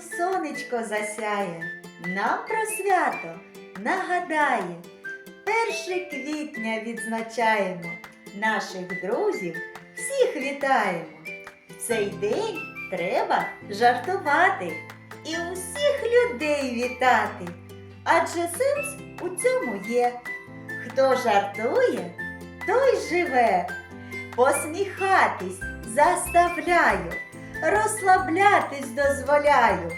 сонечко засяє, нам про свято нагадає. Перше квітня відзначаємо, наших друзів всіх вітаємо. В цей день треба жартувати і усіх людей вітати, адже сенс у цьому є. Хто жартує, той живе. Посміхатись заставляю, розслаблятись дозволяю.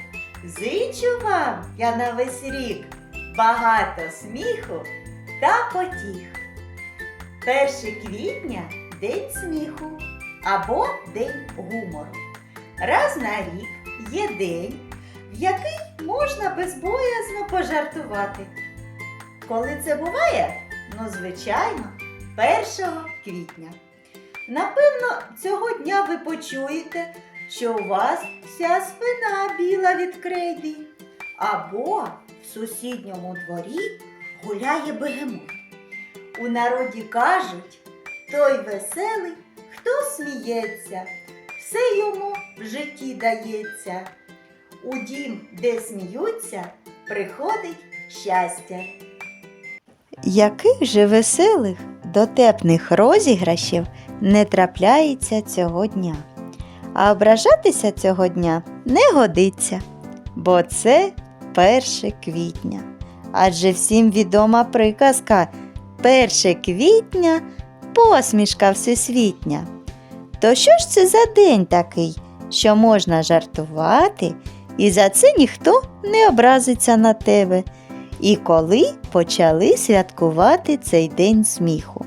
Зичу вам я на весь рік багато сміху та потіх. 1 квітня День сміху або День гумору. Раз на рік є день, в який можна безбоязно пожартувати. Коли це буває? Ну, звичайно, 1 квітня. Напевно, цього дня ви почуєте, що у вас вся спина біла від крейди, або в сусідньому дворі гуляє бегемот. У народі кажуть, той веселий, хто сміється, все йому в житті дається. У дім, де сміються, приходить щастя. Яких же веселих, дотепних розіграшів не трапляється цього дня. А ображатися цього дня не годиться, бо це 1 квітня. Адже всім відома приказка 1 квітня посмішка всесвітня. То що ж це за день такий, що можна жартувати, і за це ніхто не образиться на тебе? І коли почали святкувати цей день сміху?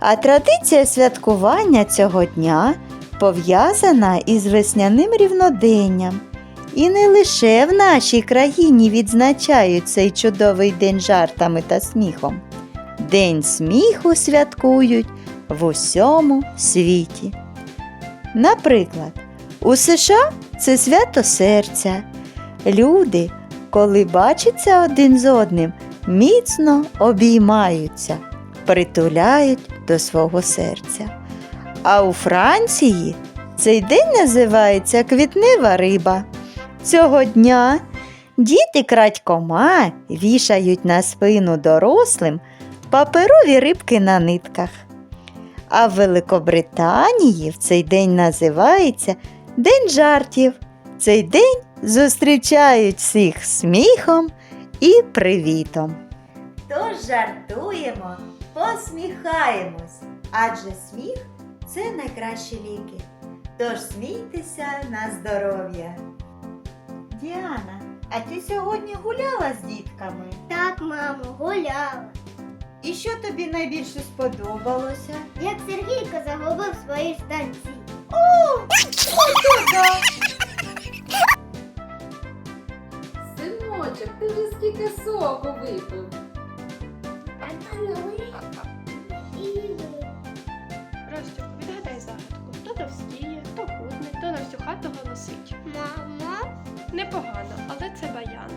А традиція святкування цього дня пов'язана із весняним рівноденням. І не лише в нашій країні відзначають цей чудовий день жартами та сміхом. День сміху святкують в усьому світі. Наприклад, у США це свято серця. Люди, коли бачаться один з одним, міцно обіймаються, притуляють до свого серця. А у Франції цей день називається квітнева риба. Цього дня діти крадькома вішають на спину дорослим паперові рибки на нитках. А в Великобританії в цей день називається День жартів. Цей день зустрічають всіх сміхом і привітом. Тож жартуємо, посміхаємось, адже сміх це найкращі ліки. Тож смійтеся на здоров'я. Діана, а ти сьогодні гуляла з дітками? Так, мамо, гуляла. І що тобі найбільше сподобалося? Як Сергійко загубив свої штанці. О. Синочок, ти вже скільки соку випив. То на всю хату голосить. Мама, Непогано, але це баян.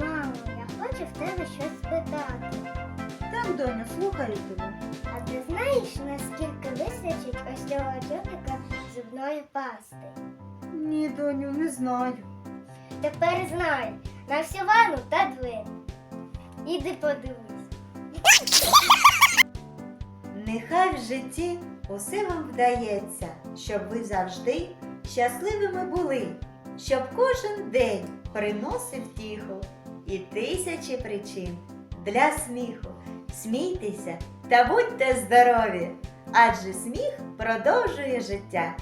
мамо, я хочу в тебе щось спитати. Так, доня, слухаю тебе. А ти знаєш, наскільки вистачить ось цього тюбика зубної пасти? Ні, доню, не знаю. Тепер знаю. На всю ванну та двері. Іди подивись. Нехай в житті усе вам вдається, щоб ви завжди щасливими були, щоб кожен день приносив тіху і тисячі причин для сміху. Смійтеся та будьте здорові, адже сміх продовжує життя.